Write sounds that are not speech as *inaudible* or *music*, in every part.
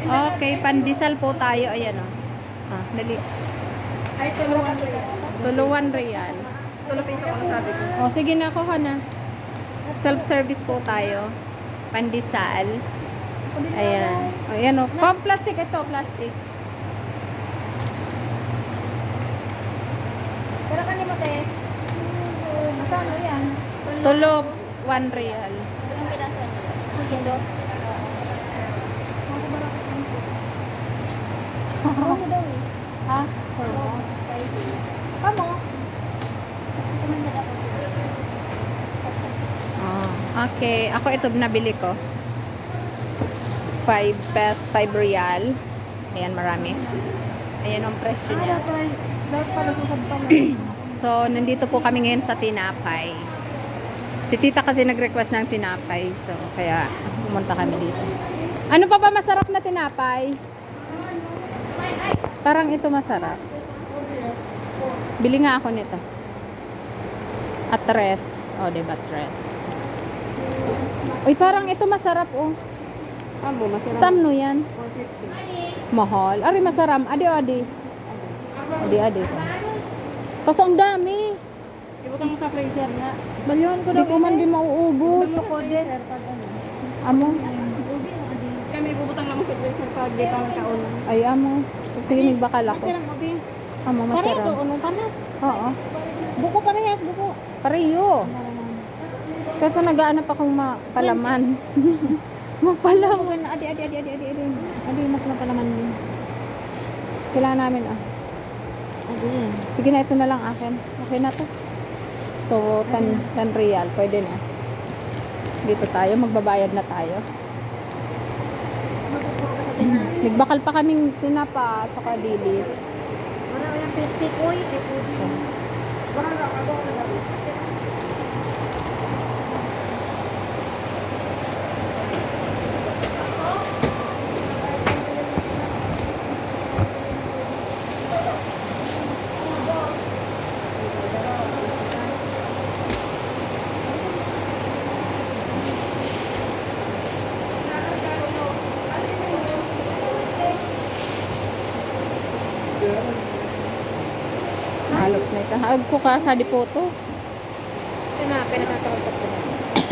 Okay, pandesal po tayo. Ayan o. Ah, dali. Ay, tulungan ko yan. Tuluan real. Tulo piso ko nasabi ko. O, sige na, kuha na. Self-service po tayo. Pandesal. Ayan. O, ayan o. Oh, plastic ito, plastic. Pero kanimo te. Magkano yan? Tulo, one real. Ilang piraso? Kindos. Ano daw eh? Ha? Kumanda ako. Oh, okay. Ako ito nabili ko. 5 pes, 5 real. Ayan, marami. Ayan ang presyo niya. So, nandito po kami ngayon sa Tinapay. Si tita kasi nag-request ng tinapay. So, kaya pumunta kami dito. Ano pa ba masarap na tinapay? Parang ito masarap. Bili nga ako nito. At tres. O, oh, diba tres? Uy, parang ito masarap, oh. Amo, masarap. Samno yan. 450. Mahal. Ari, masaram. Adi, adi. Adi, adi. Kaso ang dami. Ibutang mo sa freezer na. Balyon ko Di ko man di mauubos. Ano ko din? Ano. Amo. Kami bubutang lang mo sa freezer pag di pa magkaon. Ay, amo. Sige, nagbakal ako. Ate lang, Obi. Amo, Pareho to, ano pa na? Oo. Buko parehas, buko. Pareho. Kasi nagaanap akong mapalaman. Mapalam. Bukan, adi, adi, adi, adi, adi, adi. Adi, mas mapalaman din. Kailangan namin, ah. Adi yan. Sige na, ito na lang akin. Okay na to. So, 10, 10 real. Pwede na. Dito tayo. Magbabayad na tayo. Nagbakal pa kaming tinapa at saka dilis. Wala yung pitik, uy. Halop na ito. Hag ko ka sa dipoto. Ito na, pinakakausap ko na.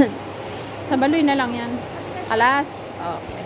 *coughs* Sa baloy na lang yan. Alas. Okay.